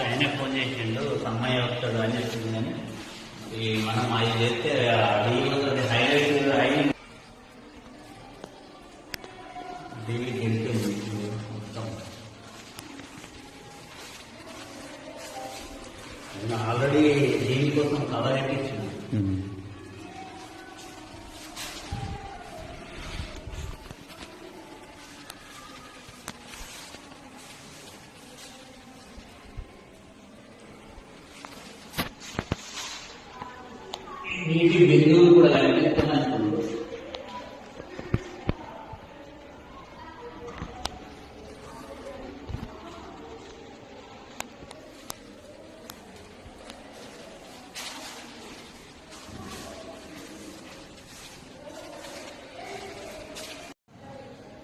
చేసిండు సమ్మయ్య వస్తాడు అని చెప్పింది కానీ ఈ మనం అవి చేస్తే అది హైలైట్ హై దీన్ని గెలిచింది మొత్తం. ఆల్రెడీ దీనికోసం కవర్ ఎక్కించింది నీటి బిందువులు కూడా కనిపిస్తున్నాయి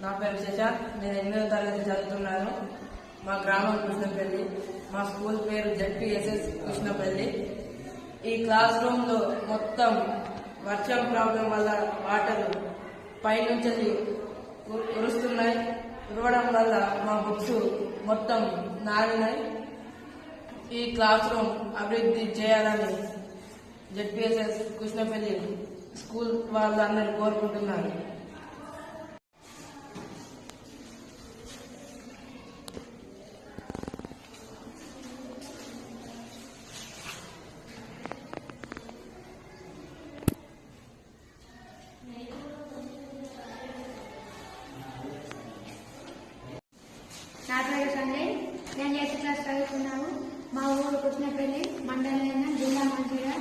నా పేరు శశ నేను ఎనిమిదో తరగతి చదువుతున్నాను. మా గ్రామం కృష్ణపల్లి. మా స్కూల్ పేరు జడ్పీఎస్ఎస్ కృష్ణపల్లి. ఈ క్లాస్ రూమ్లో మొత్తం వర్షం ప్రాబ్లం వల్ల వాటర్ పైనుంచి కురుస్తున్నాయి. కురవడం వల్ల మా బుక్స్ మొత్తం నారినాయి ఈ క్లాస్ రూమ్ అభివృద్ధి చేయాలని జెడ్పిఎస్ఎస్ కృష్ణపల్లి స్కూల్ వాళ్ళందరూ కోరుకుంటున్నారు. నా పేరు సంజయ్ నేను ఎయిత్ క్లాస్ చదువుతున్నాను? మా ఊరు కృష్ణపల్లి మండలం జిల్లా మంచిగా